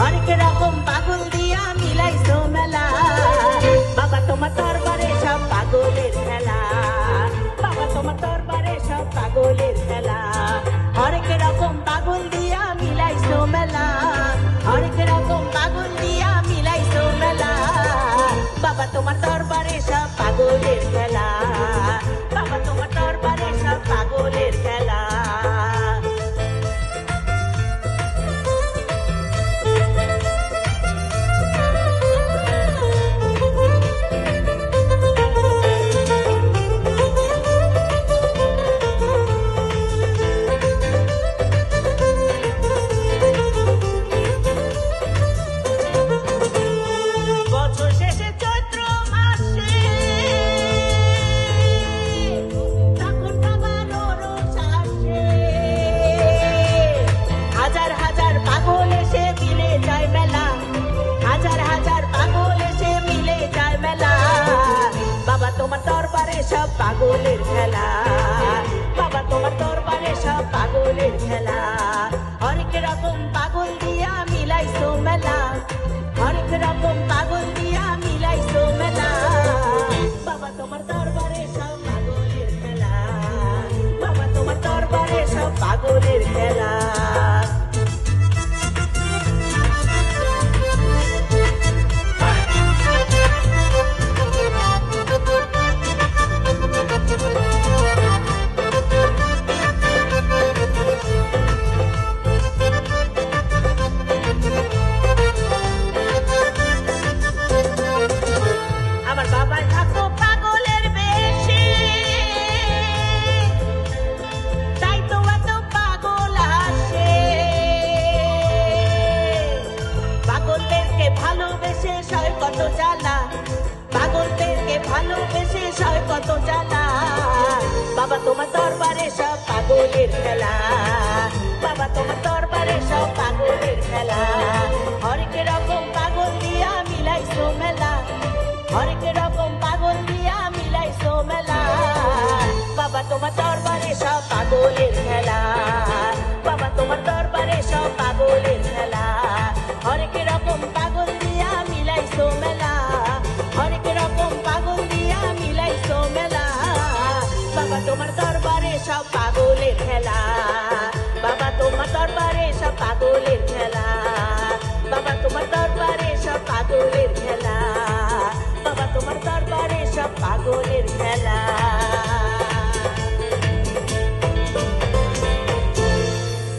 হরেক রকম পাগল দিয়া মিলাইছো মেলা। বাবা, তোমার দরবারে সব পাগলের খেলা। বাবা, তোমার দরবারে সব পাগলের খেলা। হরেক রকম পাগল দিয়া মিলাইছো মেলা। হরেক রকম পাগল দিয়া পাগলের খেলা। কত জ্বালা। বাবা তোমার দরবারে সব পাগলের খেলা। তোমার দরবারে সব